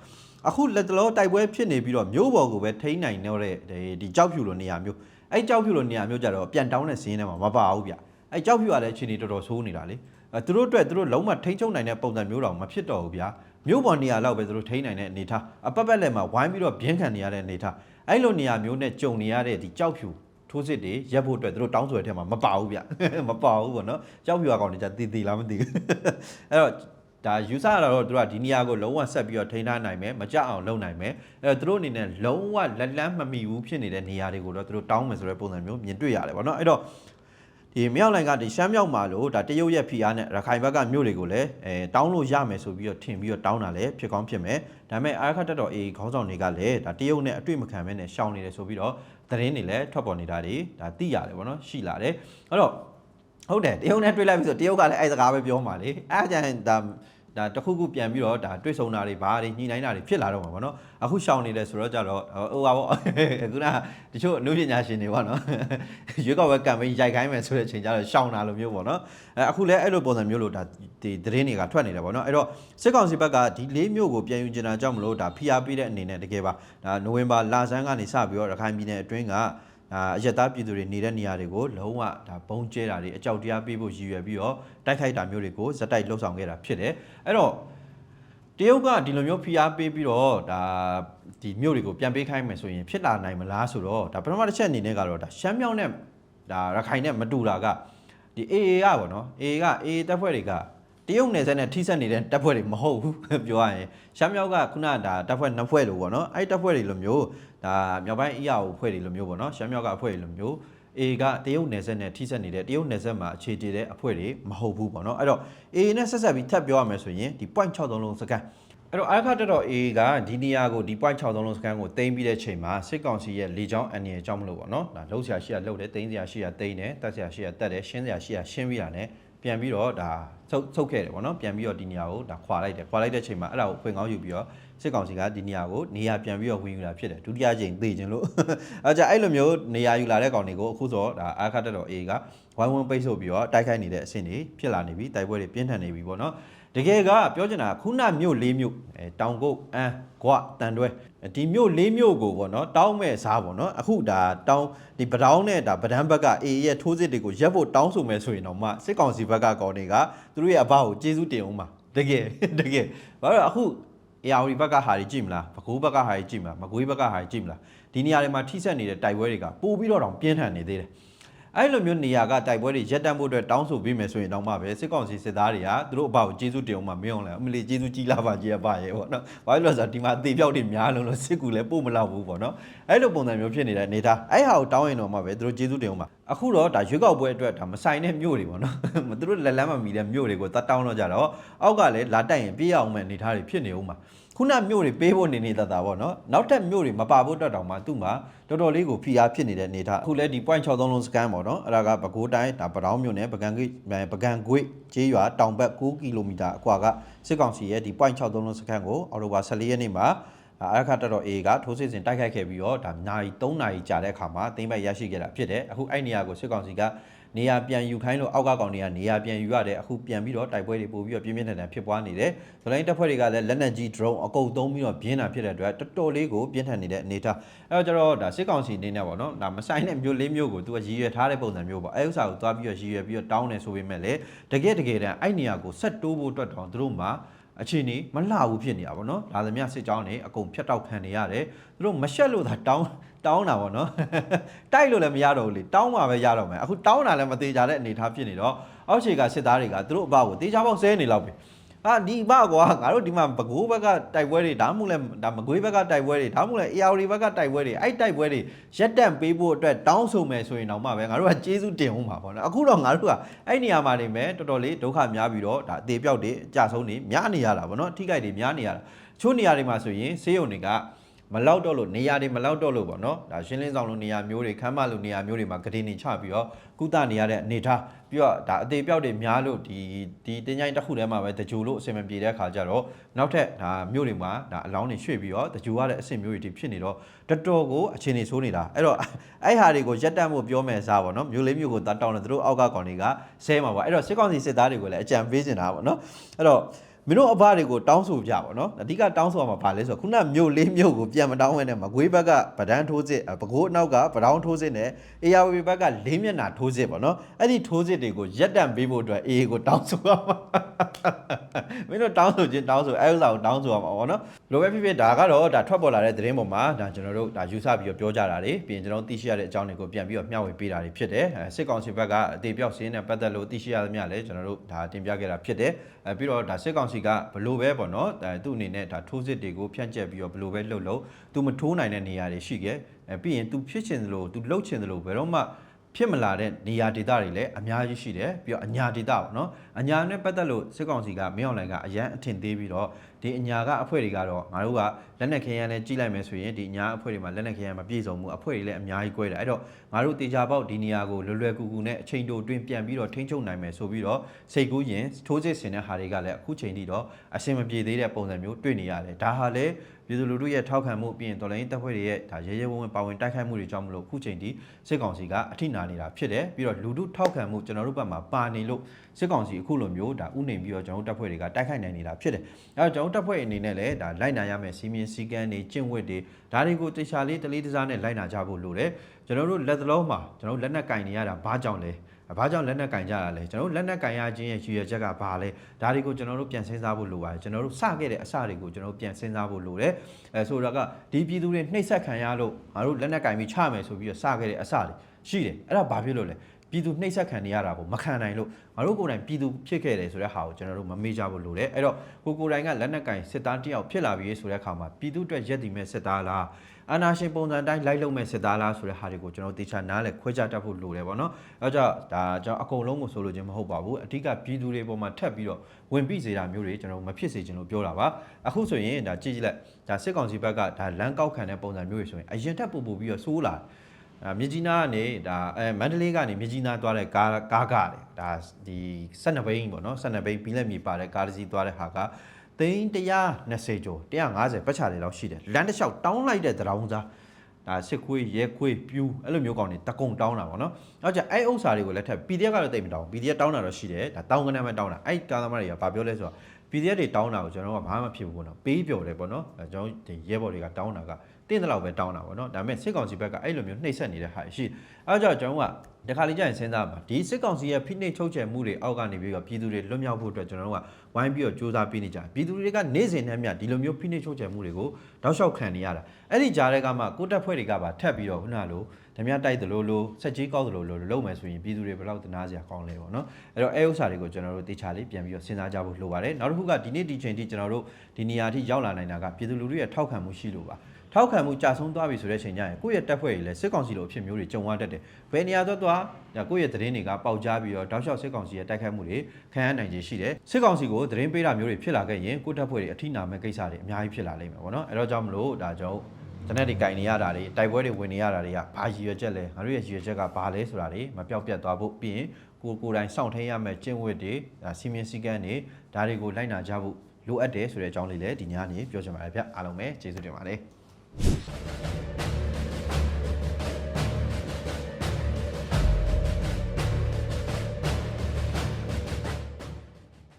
အခုလက်တလောတိုက်ပွဲဖြစ်နေပြီးတော့မြို့ပေါ်ကိုပဲထိန်းနိုင်တဲ့ဒီဒီကြောက်ဖြူလိုနေရာမျိုးအဲ့ကြောက်ဖြူလိုနေရာမျိုးကြတော့ပြန်တောင်းတဲ့စင်းထဲမှာမပါဘူးဗျအဲ့ကြောက်ဖြူကလည်းအခြေအနေတော်တော်ဆိုးနေတာလေအဲသူတို့အတွက်သူတို့လုံးဝထိန်းချုပ်နိုင်တဲ့ပုံစံမျိုးတော့မဖြစ်တော့ဘူးဗျာမြို့ပေါ်နေရာလောက်ပဲသူတို့ထိန်းနိုင်တဲ့အနေထားအပတ်ပတ်လက်မှာဝိုင်းပြီးတော့ပြင်းခံနေရတဲ့အနေထားအဲ့လိုနေရာမျိုးနဲ့ကြုံနေရတဲ့ဒီကြောက်ဖြူထိုးစစ်တွေရက်ဖို့အတွက်သူတို့တောင်းဆိုတဲ့ထဲမှာမပါဘူးဗျမပါဘူးပေါ့နော်ကြောက်ဖြူအကောင်တွေじゃတည်တည်လားမသိဘူးအဲ့တော့ ဒါယူဆရတော့သူတို့ကဒီနေရာကိုလုံးဝဆက်ပြီးတော့ထိန်းထားနိုင်မယ်မကြအောင်လုပ်နိုင်မယ်အဲ့တော့သူတို့အနေနဲ့လုံးဝလက်လန်းမမီဘူးဖြစ်နေတဲ့နေရာတွေကိုတော့သူတို့တောင်းမယ်ဆိုတဲ့ပုံစံမျိုးမြင်တွေ့ရတယ်ပေါ့နော်အဲ့တော့ဒီမြောက်လိုင်ကဒီရှမ်းမြောက်မှာလို့ဒါတရုတ်ရဲ့ဖိအားနဲ့ရခိုင်ဘက်ကမြို့တွေကိုလည်းအဲတောင်းလို့ရမယ်ဆိုပြီးတော့ထင်ပြီးတော့တောင်းတာလည်းဖြစ်ကောင်းဖြစ်မယ်ဒါပေမဲ့အာရခတ်တက်တော်အေခေါင်းဆောင်တွေကလည်းဒါတရုတ်နဲ့အတွေ့မခံဘဲနဲ့ရှောင်နေတယ်ဆိုပြီးတော့သတင်းတွေလည်းထွက်ပေါ်နေတာတွေဒါသိရတယ်ပေါ့နော်ရှိလာတယ်အဲ့တော့ဟုတ်တယ်တရုတ်နဲ့တွေ့လိုက်ပြီဆိုတရုတ်ကလည်းအဲ့စကားပဲပြောမှာလေအဲ့ဒါကြရင်ဒါ ဒါတစ်ခုခုပြန်ပြီးတော့ဒါတွေ့ဆုံတာတွေဘာတွေညှိနှိုင်းတာတွေဖြစ်လာတော့မှာပေါ့နော်အခုရှောင်နေတယ်ဆိုတော့ကြတော့ဟိုပါပေါ့ခုနကတချို့အနုပညာရှင်တွေပေါ့နော်ရွေးကောက်ပွဲကမ်ပိန်းရိုက်ခိုင်းမယ်ဆိုတဲ့အချိန်ကျတော့ရှောင်တာလိုမျိုးပေါ့နော်အဲအခုလည်းအဲ့လိုပုံစံမျိုးလို့ဒါဒီသတင်းတွေကထွက်နေတယ်ပေါ့နော်အဲ့တော့စစ်ကောင်စီဘက်ကဒီလေးမျိုးကိုပြန်ယူကျင်တာကြောင့်မလို့ဒါဖိအားပေးတဲ့အနေနဲ့တကယ်ပါဒါနိုဝင်ဘာလဆန်းကနေစပြီးတော့ရခိုင်ပြည်နယ်အတွင်းက အာအရက်သားပြည်သူတွေနေတဲ့နေရာတွေကိုလုံးဝဒါဘုံကျဲတာတွေအကြောက်တရားပေးဖို့ရည်ရွယ်ပြီးတော့တိုက်ခိုက်တာမျိုးတွေကိုဇက်တိုက်လှုပ်ဆောင်ခဲ့တာဖြစ်တယ်အဲ့တော့တရုတ်ကဒီလိုမျိုးဖိအားပေးပြီးတော့ဒါဒီမြို့တွေကိုပြန်ပေးခိုင်းမယ်ဆိုရင်ဖြစ်လာနိုင်မလားဆိုတော့ဒါပထမတစ်ချက်အနေနဲ့ကတော့ဒါရှမ်းမြောက်နဲ့ဒါရခိုင်နဲ့မတူတာကဒီ AA ကပေါ့နော် AA က AA တပ်ဖွဲ့တွေက တရုတ်နယ်စပ်နဲ့ထိစပ်နေတဲ့တပ်ဖွဲ့တွေမဟုတ်ဘူးပြောရရင်ရှမ်းမြောက်ကခုနကဒါတပ်ဖွဲ့နှစ်ဖွဲ့လို့ပေါ့နော်အဲ့ဒီတပ်ဖွဲ့တွေလိုမျိုးဒါမြောက်ပိုင်းအီယာကိုဖွဲ့တွေလိုမျိုးပေါ့နော်ရှမ်းမြောက်ကအဖွဲ့တွေလိုမျိုးအေကတရုတ်နယ်စပ်နဲ့ထိစပ်နေတဲ့တရုတ်နယ်စပ်မှာအခြေတည်တဲ့အဖွဲ့တွေမဟုတ်ဘူးပေါ့နော်အဲ့တော့အေနဲ့ဆက်ဆက်ပြီးထပ်ပြောရမယ်ဆိုရင်ဒီ point 63လုံးစကန်အဲ့တော့အားခတက်တော့အေကဒီနေရာကိုဒီ point 63လုံးစကန်ကိုတင်ပြီးတဲ့ချိန်မှာစစ်ကောင်စီရဲ့လေကြောင်းအန်ရယ်ကြောင့်မလို့ပေါ့နော်ဒါလှုပ်ရှားရှိရလှုပ်တယ်တင်စရာရှိရတင်တယ်တက်စရာရှိရတက်တယ်ရှင်းစရာရှိရရှင်းပြီးတာ ਨੇ ပြန်ပြီးတော့ဒါဆုတ်ဆုတ်ခဲ့တယ်ပေါ့နော်ပြန်ပြီးတော့ဒီနေရာကိုဒါခွာလိုက်တယ်ခွာလိုက်တဲ့ချိန်မှာအဲ့ဒါကိုဖွင့်ကောင်းယူပြီးတော့စစ်ကောင်စီကဒီနေရာကိုနေရာပြန်ပြီးတော့ဝင်ယူလာဖြစ်တယ်ဒုတိယကြိမ်သေခြင်းလို့အဲ့ကြအဲ့လိုမျိုးနေရာယူလာတဲ့ကောင်တွေကိုအခုဆိုဒါအာခတ်တက်တော် A ကဝိုင်းဝန်းပိတ်ဆို့ပြီးတော့တိုက်ခိုက်နေတဲ့အဆင့်တွေဖြစ်လာနေပြီတိုက်ပွဲတွေပြင်းထန်နေပြီပေါ့နော်တကယ်ကပြောချင်တာခုနမြို့၄မြို့အဲတောင်ကုတ်အန်းဂွတန်တွဲ ဒီမြို့၄မြို့ကိုပေါ့နော်တောင်းမဲ့စားပေါ့နော်အခုဒါတောင်းဒီပတောင်းနဲ့ဒါပဒန်းဘက်က A ရဲ့ထိုးစစ်တွေကိုရက်ဖို့တောင်းဆိုမဲ့ဆိုရင်တော့မှစစ်ကောင်စီဘက်ကကောင်တွေကသူတို့ရဲ့အဘကိုကျေးဇူးတင်အောင်ပါတကယ်တကယ်ဘာလို့လဲအခု AR ဘက်ကဟာတွေကြည့်မလားဘကူးဘက်ကဟာတွေကြည့်မလားမကွေးဘက်ကဟာတွေကြည့်မလားဒီနေရာတွေမှာထိဆက်နေတဲ့တိုက်ပွဲတွေကပို့ပြီးတော့တောင်ပြင်းထန်နေသေးတယ် အဲ့လိုမျိုးနေရာကတိုက်ပွဲတွေရက်တန့်ဖို့အတွက်တောင်းဆိုပြီးမယ်ဆိုရင်တော့မှပဲစစ်ကောင်စီစစ်သားတွေကသူတို့အဘောက်ကျေးဇူးတင်အောင်မှမင်းအောင်လဲအမလီကျေးဇူးကြီးလာပါကြီးရပါရဲ့ပေါ့နော်ဘာလို့လဲဆိုတော့ဒီမှာအသေးပြောက်တွေများလုံးလို့စစ်ကူလည်းပို့မလောက်ဘူးပေါ့နော်အဲ့လိုပုံစံမျိုးဖြစ်နေတဲ့နေတာအဲ့ဟာကိုတောင်းရင်တော့မှပဲသူတို့ကျေးဇူးတင်အောင်မှအခုတော့ဒါရွေးကောက်ပွဲအတွက်ဒါမဆိုင်တဲ့မြို့တွေပေါ့နော်သူတို့လက်လန်းမမီတဲ့မြို့တွေကိုသတ်တောင်းတော့ကြတော့အောက်ကလည်းလာတိုက်ရင်ပြေးအောင်မဲ့အနေထားတွေဖြစ်နေဦးမှာခုနမြို့တွေပေးဖို့နေနေတတ်တာပေါ့နော်နောက်ထပ်မြို့တွေမပါဖို့အတွက်တောင်မှသူ့မှာ တော်တော်လေးကိုဖိအားဖြစ်နေတဲ့အနေထားအခုလဲဒီ point 63လုံးစကန်ပေါ့နော်အဲ့ဒါကပဲခူးတိုင်းဒါပတောင်းမြို့နယ်ပကံကိပကံကွေ့ကျေးရွာတောင်ဘက်9ကီလိုမီတာအကွာကစစ်ကောင်စီရဲ့ဒီ point 63လုံးစကန်ကိုအော်တိုဘာ14ရက်နေ့မှာအရခတ်တော်တော် A ကထိုးစစ်ဆင်တိုက်ခိုက်ခဲ့ပြီးတော့ဒါနိုင်3နာရီကြာတဲ့အခါမှာသိမ့်ပိုက်ရရှိခဲ့တာဖြစ်တယ်အခုအဲ့နေရာကိုစစ်ကောင်စီက နေရာပြန်ယူခိုင်းလို့အောက်ကကောင်တွေကနေရာပြန်ယူရတယ်အခုပြန်ပြီးတော့တိုက်ပွဲတွေပို့ပြီးတော့ပြင်းပြင်းထန်ထန်ဖြစ်ပွားနေတယ်ဇလိုင်းတပ်ဖွဲ့တွေကလည်းလက်နက်ကြီး drone အကုန်သုံးပြီးတော့ပြင်းတာဖြစ်တဲ့အတွက်တော်တော်လေးကိုပြင်းထန်နေတဲ့အနေအထားအဲတော့ကျတော့ဒါစစ်ကောင်စီအနေနဲ့ပေါ့နော်ဒါမဆိုင်တဲ့မျိုးလေးမျိုးကိုသူကရည်ရွယ်ထားတဲ့ပုံစံမျိုးပေါ့အဲဥစ္စာကိုသွားပြီးတော့ရည်ရွယ်ပြီးတော့တောင်းနေဆိုပေမဲ့လည်းတကယ်တကယ်တမ်းအဲ့နေရာကိုဆက်တိုးဖို့အတွက်တော့သူတို့မှာအခြေအနေမလှဘူးဖြစ်နေတာပေါ့နော်လာသမျှစစ်ကြောင်းတွေအကုန်ဖြတ်တောက်ခံနေရတယ်သူတို့မရှက်လို့သာတောင်း တောင်းတာပေါ့နော်တိုက်လို့လည်းမရတော့ဘူးလေတောင်းမှပဲရတော့မယ်အခုတောင်းတာလည်းမသေးကြတဲ့အနေအထားဖြစ်နေတော့အောက်ခြေကစစ်သားတွေကသူတို့အဘကိုတေချာပေါက်ဆဲနေလောက်ပြီအာဒီဘကွာငါတို့ဒီမှာဘကိုးဘက်ကတိုက်ပွဲတွေဒါမှမဟုတ်လဲဒါမကွေးဘက်ကတိုက်ပွဲတွေဒါမှမဟုတ်လဲအေယာဝတီဘက်ကတိုက်ပွဲတွေအဲ့တိုက်ပွဲတွေရက်တန့်ပေးဖို့အတွက်တောင်းဆိုမယ်ဆိုရင်တော့မှပဲငါတို့ကကျေးဇူးတင်အောင်ပါပေါ့နော်အခုတော့ငါတို့ကအဲ့နေရာမှာနေမယ်တော်တော်လေးဒုက္ခများပြီးတော့ဒါအသေးပြောက်တွေအကြဆုံးတွေများနေရတာပေါ့နော်ထိခိုက်တွေများနေရတာချို့နေရာတွေမှာဆိုရင်ဆေးရုံတွေက မလောက်တော့လို့နေရာတွေမလောက်တော့လို့ပေါ့နော်ဒါရှင်းလင်းဆောင်လို့နေရာမျိုးတွေခမ်းမလို့နေရာမျိုးတွေမှာဂတိနေချပြီးတော့ကုသနေရတဲ့အနေထားပြီးတော့ဒါအသေးပြောက်တွေများလို့ဒီဒီတင်းကြိုင်းတစ်ခုထဲမှာပဲတကြိုလို့အဆင်မပြေတဲ့အခါကျတော့နောက်ထပ်ဒါမျိုးတွေမှာဒါအလောင်းတွေရွှေ့ပြီးတော့တကြိုရတဲ့အဆင့်မျိုးတွေဖြစ်နေတော့တော်တော်ကိုအခြေအနေဆိုးနေတာအဲ့တော့အဲ့ဟာတွေကိုရက်တက်မှုပြောမယ်စားပေါ့နော်မျိုးလေးမျိုးကိုတတ်တောင်းတယ်သူတို့အောက်ကကောင်တွေကဆဲမှာပေါ့အဲ့တော့စစ်ကောင်စီစစ်သားတွေကိုလည်းအကြံပေးနေတာပေါ့နော်အဲ့တော့ မင်းတို့အဘတွေကိုတောင်းဆိုကြပါတော့အဓိကတောင်းဆိုရမှာဗာလဲဆိုတော့ခုနမြို့လေးမြို့ကိုပြန်မတောင်းဝဲနဲ့မကွေးဘက်ကဗဒန်းထိုးစစ်အပကိုးအနောက်ကဗဒောင်းထိုးစစ်နဲ့အေယာဝတီဘက်ကလေးမျက်နှာထိုးစစ်ပေါ့နော်အဲ့ဒီထိုးစစ်တွေကိုရက်တန့်ပေးဖို့အတွက်အေးကိုတောင်းဆိုရမှာမင်းတို့တောင်းဆိုခြင်းတောင်းဆိုအဲ့ဥစ္စာကိုတောင်းဆိုရမှာပေါ့နော်လိုပဲဖြစ်ဖြစ်ဒါကတော့ဒါထွက်ပေါ်လာတဲ့သတင်းပေါ်မှာဒါကျွန်တော်တို့ဒါယူဆပြီးတော့ပြောကြတာတွေပြီးရင်ကျွန်တော်သိရှိရတဲ့အကြောင်းတွေကိုပြန်ပြီးတော့မျှဝေပေးတာတွေဖြစ်တယ်အဲစစ်ကောင်စီဘက်ကအသေးပြောက်စင်းနဲ့ပတ်သက်လို့သိရှိရသမျှလည်းကျွန်တော်တို့ဒါတင်ပြခဲ့တာဖြစ်တယ်အဲပြီးတော့ဒါစစ်ကောင်စီကဘလို့ပဲပေါ့နော်ဒါသူ့အနေနဲ့ဒါထိုးစစ်တွေကိုဖြန့်ကျက်ပြီးတော့ဘလို့ပဲလှုပ်လို့သူမထိုးနိုင်တဲ့နေရာတွေရှိခဲ့အဲပြီးရင် तू ဖြစ်ချင်သလို तू လှုပ်ချင်သလိုဘယ်တော့မှ ဖြစ်မလာတဲ့နေရာဒေသတွေလည်းအများကြီးရှိတယ်ပြီးတော့အညာဒေသပေါ့နော်အညာနဲ့ပတ်သက်လို့စစ်ကောင်စီကမင်းအောင်လှိုင်ကအရန်အထင်သေးပြီးတော့ဒီအညာကအဖွဲ့တွေကတော့ငါတို့ကလက်နက်ခဲယမ်းနဲ့ကြီးလိုက်မယ်ဆိုရင်ဒီအညာအဖွဲ့တွေမှာလက်နက်ခဲယမ်းမပြည့်စုံဘူးအဖွဲ့တွေလည်းအများကြီး꿰တယ်အဲ့တော့ငါတို့တေချာပေါက်ဒီနေရာကိုလွယ်လွယ်ကူကူနဲ့အချိန်တိုအတွင်းပြန်ပြီးတော့ထိန်းချုပ်နိုင်မယ်ဆိုပြီးတော့စိတ်ကူးရင်ထိုးစစ်ဆင်တဲ့ဟာတွေကလည်းအခုချိန်ထိတော့အဆင်မပြေသေးတဲ့ပုံစံမျိုးတွေ့နေရတယ်ဒါဟာလည်း ပြည်သူလူထုရဲ့ထောက်ခံမှုပြီးရင်တော်လိုင်းတပ်ဖွဲ့တွေရဲ့ဒါရဲရဲဝံ့ဝံ့ပါဝင်တိုက်ခိုက်မှုတွေကြောင့်မလို့အခုချိန်ထိစစ်ကောင်စီကအထိနာနေတာဖြစ်တယ်ပြီးတော့လူထုထောက်ခံမှုကျွန်တော်တို့ဘက်မှာပါနေလို့စစ်ကောင်စီအခုလိုမျိုးဒါဥနေပြီးတော့ကျွန်တော်တို့တပ်ဖွဲ့တွေကတိုက်ခိုက်နိုင်နေတာဖြစ်တယ်အဲတော့ကျွန်တော်တို့တပ်ဖွဲ့အနေနဲ့လည်းဒါလိုက်နာရမယ်စီမင်းစည်းကမ်းတွေကျင့်ဝတ်တွေဒါတွေကိုတေချာလေးတလေးတစားနဲ့လိုက်နာကြဖို့လိုတယ်ကျွန်တော်တို့လက်သလုံးမှာကျွန်တော်တို့လက်နက်ကင်နေရတာဘာကြောင့်လဲ ဘာကြောင့်လက်နက်ကင်ကြတာလဲကျွန်တော်တို့လက်နက်ကင်ရခြင်းရဲ့ရည်ရွယ်ချက်ကဘာလဲဒါတွေကိုကျွန်တော်တို့ပြန်စဉ်းစားဖို့လိုပါတယ်ကျွန်တော်တို့စခဲ့တဲ့အစတွေကိုကျွန်တော်တို့ပြန်စဉ်းစားဖို့လိုတယ်အဲဆိုတော့ကဒီပြည်သူတွေနှိပ်စက်ခံရလို့ငါတို့လက်နက်ကင်ပြီးချမယ်ဆိုပြီးတော့စခဲ့တဲ့အစတွေရှိတယ်အဲ့ဒါဘာဖြစ်လို့လဲပြည်သူနှိပ်စက်ခံနေရတာကိုမခံနိုင်လို့ငါတို့ကိုယ်တိုင်ပြည်သူဖြစ်ခဲ့တယ်ဆိုတဲ့ဟာကိုကျွန်တော်တို့မမေ့ကြဖို့လိုတယ်အဲ့တော့ကိုကိုယ်တိုင်ကလက်နက်ကင်စစ်သားတယောက်ဖြစ်လာပြီဆိုတဲ့အခါမှာပြည်သူအတွက်ရက်တည်မဲ့စစ်သားလား အာနာရှင်ပုံစံတိုင်းလိုက်လုံမဲ့စစ်သားလားဆိုတဲ့ဟာတွေကိုကျွန်တော်တေချာနားလဲခွဲခြားတတ်ဖို့လိုတယ်ပေါ့နော်အဲကြောင့်ဒါကျွန်တော်အကုန်လုံးကိုဆိုလိုချင်မဟုတ်ပါဘူးအဓိကပြည်သူတွေပေါ်မှာထပ်ပြီးတော့ဝင်ပြီးစေတာမျိုးတွေကျွန်တော်မဖြစ်စေချင်လို့ပြောတာပါအခုဆိုရင်ဒါကြည့်ကြည့်လိုက်ဒါစစ်ကောင်စီဘက်ကဒါလမ်းကောက်ခံတဲ့ပုံစံမျိုးတွေဆိုရင်အရင်ထက်ပို့ပို့ပြီးတော့စိုးလာတယ်အာမြကြီးနားကနေဒါအဲမန္တလေးကနေမြကြီးနားသွားတဲ့ကားကားကတယ်ဒါဒီ12ဘိန်းပေါ့နော်12ဘိန်းပြီးလက်မြေပါတဲ့ကားတစ်စီးသွားတဲ့ဟာက သိန်း120ကျော်150ပတ်ချာလေးလောက်ရှိတယ်လမ်းတစ်လျှောက်တောင်းလိုက်တဲ့တရောင်းစားဒါစစ်ခွေးရဲခွေးပြူးအဲ့လိုမျိုးကောင်တွေတကုံတောင်းတာပေါ့နော်နောက်ကျအဲ့ဥစ္စာတွေကိုလက်ထပ် PDF ကတော့တိတ်မတောင်း PDF တောင်းတာတော့ရှိတယ်ဒါတောင်းကနန်းပဲတောင်းတာအဲ့ကာသမားတွေကဘာပြောလဲဆိုတော့ PDF တွေတောင်းတာကိုကျွန်တော်ကဘာမှမဖြစ်ဘူးပေါ့နော်ပေးပြော်တယ်ပေါ့နော်အဲကျွန်တော်ဒီရဲဘော်တွေကတောင်းတာကတင်းတဲ့လောက်ပဲတောင်းတာပေါ့နော်ဒါပေမဲ့စစ်ကောင်စီဘက်ကအဲ့လိုမျိုးနှိပ်စက်နေတဲ့ဟာရှိအဲကြောင့်ကျွန်တော်က တခါလေးကြာရင်စဉ်းစားပါဒီစစ်ကောင်စီရဲ့ဖိနှိပ်ချုပ်ချယ်မှုတွေအောက်ကနေပြီးတော့ပြည်သူတွေလွတ်မြောက်ဖို့အတွက်ကျွန်တော်တို့ကဝိုင်းပြီးတော့စူးစမ်းပေးနေကြတယ်ပြည်သူတွေကနေ့စဉ်နဲ့မျှဒီလိုမျိုးဖိနှိပ်ချုပ်ချယ်မှုတွေကိုတောက်လျှောက်ခံနေရတာအဲ့ဒီကြားတွေကမှကိုတက်ဖွဲ့တွေကပါထပ်ပြီးတော့ခုနလိုဓမြတိုက်သလိုလိုဆက်ကြီးကောက်သလိုလိုလုံးမယ်ဆိုရင်ပြည်သူတွေဘယ်လောက်တနာစရာကောင်းလဲပေါ့နော်အဲ့တော့အဲဥစ္စာတွေကိုကျွန်တော်တို့တေချာလေးပြန်ပြီးတော့စဉ်းစားကြဖို့လိုပါတယ်နောက်တစ်ခုကဒီနေ့ဒီချိန်ထိကျွန်တော်တို့ဒီနေရာထိရောက်လာနိုင်တာကပြည်သူလူထုရဲ့ထောက်ခံမှုရှိလို့ပါ ထောက်ခံမှုကြာဆုံးသွားပြီဆိုတဲ့ချိန်ကျရင်ကိုယ့်ရဲ့တက်ဖွဲ့တွေလည်းစစ်ကောင်စီလိုအဖြစ်မျိုးတွေကြုံရတတ်တယ်ဘယ်နေရာသွားသွားဒါကိုယ့်ရဲ့သတင်းတွေကပေါက်ကြားပြီးတော့တောက်လျှောက်စစ်ကောင်စီရဲ့တိုက်ခိုက်မှုတွေခံရနိုင်ခြေရှိတယ်စစ်ကောင်စီကိုသတင်းပေးတာမျိုးတွေဖြစ်လာခဲ့ရင်ကိုယ့်တက်ဖွဲ့တွေအထိနာမဲ့ကိစ္စတွေအများကြီးဖြစ်လာလိမ့်မယ်ပေါ့နော်အဲ့တော့ကြောင့်မလို့ဒါကြောင့်တနက်တွေကင်နေရတာတွေတိုက်ပွဲတွေဝင်နေရတာတွေကဘာရည်ရွယ်ချက်လဲငါတို့ရဲ့ရည်ရွယ်ချက်ကဘာလဲဆိုတာတွေမပြောက်ပြတ်သွားဖို့ပြီးရင်ကိုကိုယ်တိုင်စောင့်ထိန်ရမယ့်ကျင့်ဝတ်တွေဒါစီမင်းစည်းကမ်းတွေဒါတွေကိုလိုက်နာကြဖို့လိုအပ်တယ်ဆိုတဲ့အကြောင်းလေးလည်းဒီညနေပြောချင်ပါတယ်ဗျအားလုံးပဲကျေးဇူးတင်ပါတယ် よろしくお願いします。